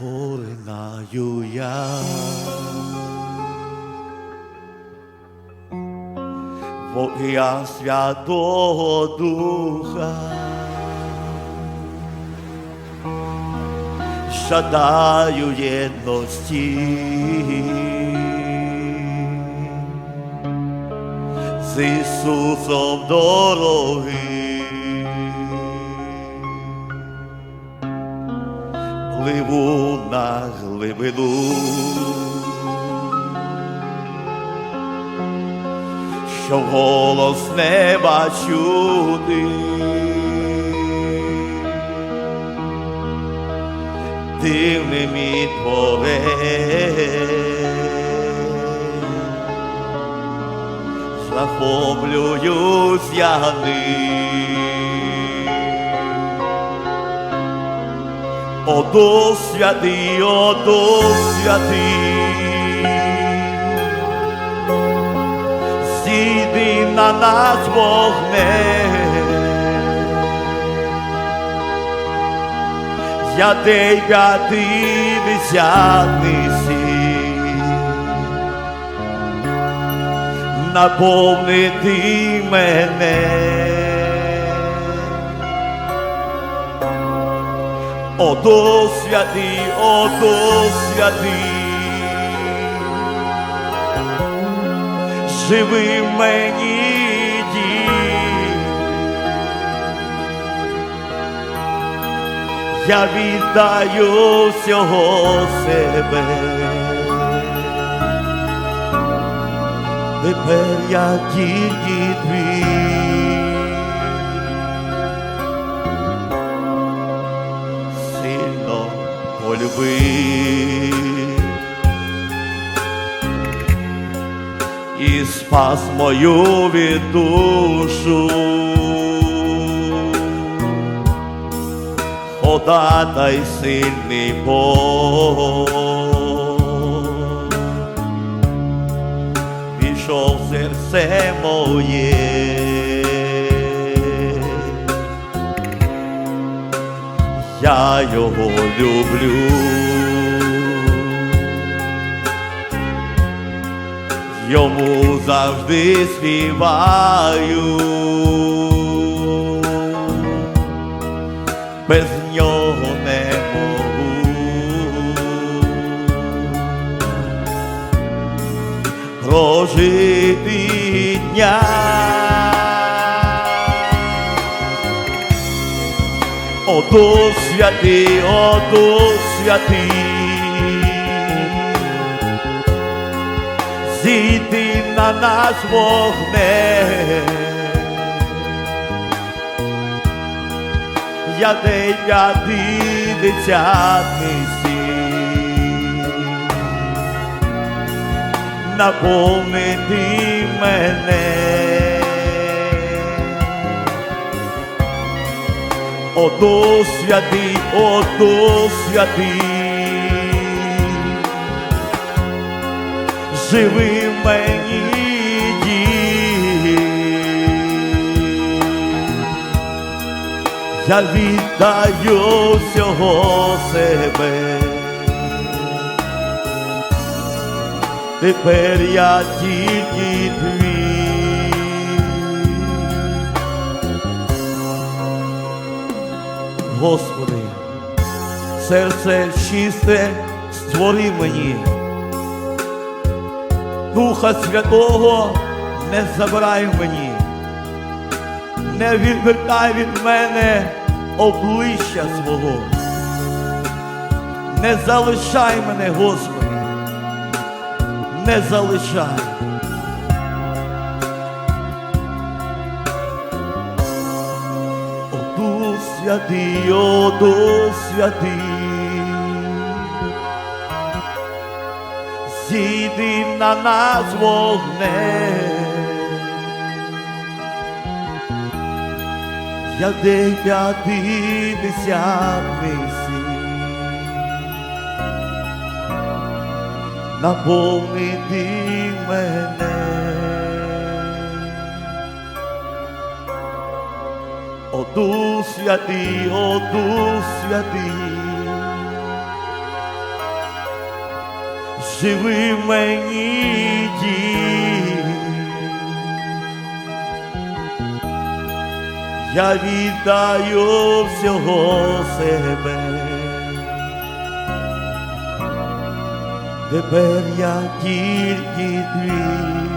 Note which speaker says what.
Speaker 1: Поринаю я. Вогня Святого Духа, Жадаю єдності. З Ісусом дороги. Пливу на глибину, що голос неба чути, мій творець, захоплююсь я ним. О Дух святий, о Дух святий, зійди на нас вогнем, я тебе десятий сім, наповнити мене. О Дух святий, о Дух святий, живи в мені дій. Я віддаю всього себе. Тепер я тільки твій. Полюби. І спас мою від душу. Ходатай сильний Бог. Пішов серце моє. Я його люблю. Йому завжди співаю, без нього не можу. Прожити дня. О Дух святий, о Дух святий, зійди на нас вогне. Я дев'ятий десятий сім, наповнити мене. О Дух святий, о Дух святий, живи мені дій. Я віддаю всього себе. Тепер я тільки. Господи, серце чисте створи мені, Духа Святого не забирай мені, не відвертай від мене обличчя свого, не залишай мене, Господи, не залишай. Дух святий, о Дух святий, зійди на нас вогнем. Я день син, наповнити мене. О Дух святий, о Дух святий, живи в мені дій. Я віддаю всього себе. Тепер я тільки твій.